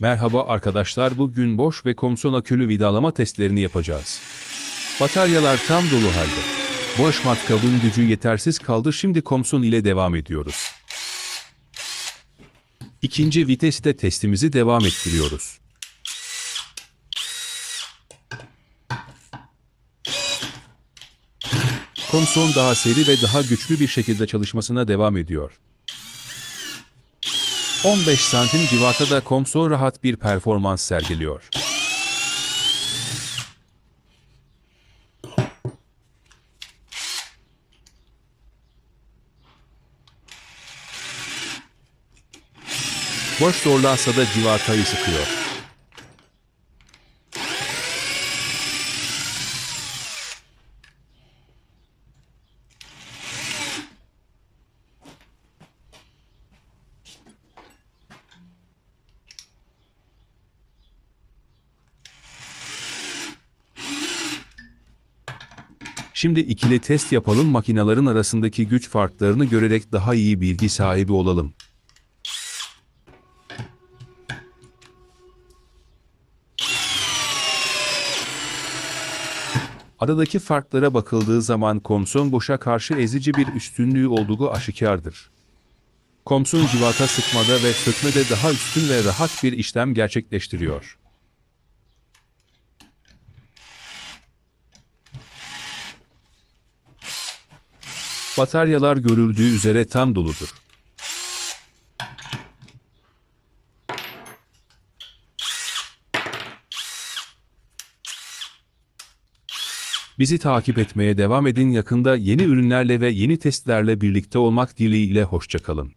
Merhaba arkadaşlar bugün boş ve Komson akülü vidalama testlerini yapacağız. Bataryalar tam dolu halde. Boş matkabın gücü yetersiz kaldı şimdi Komson ile devam ediyoruz. İkinci viteste testimizi devam ettiriyoruz. Komson daha seri ve daha güçlü bir şekilde çalışmasına devam ediyor. 15 santim civarında Komson rahat bir performans sergiliyor. Boş zorlarsa da civatayı sıkıyor. Şimdi ikili test yapalım makinelerin arasındaki güç farklarını görerek daha iyi bilgi sahibi olalım. Aradaki farklara bakıldığı zaman Komson boşa karşı ezici bir üstünlüğü olduğu aşikardır. Komson civata sıkmada ve sökmede daha üstün ve rahat bir işlem gerçekleştiriyor. Bataryalar görüldüğü üzere tam doludur. Bizi takip etmeye devam edin yakında yeni ürünlerle ve yeni testlerle birlikte olmak dileğiyle hoşçakalın.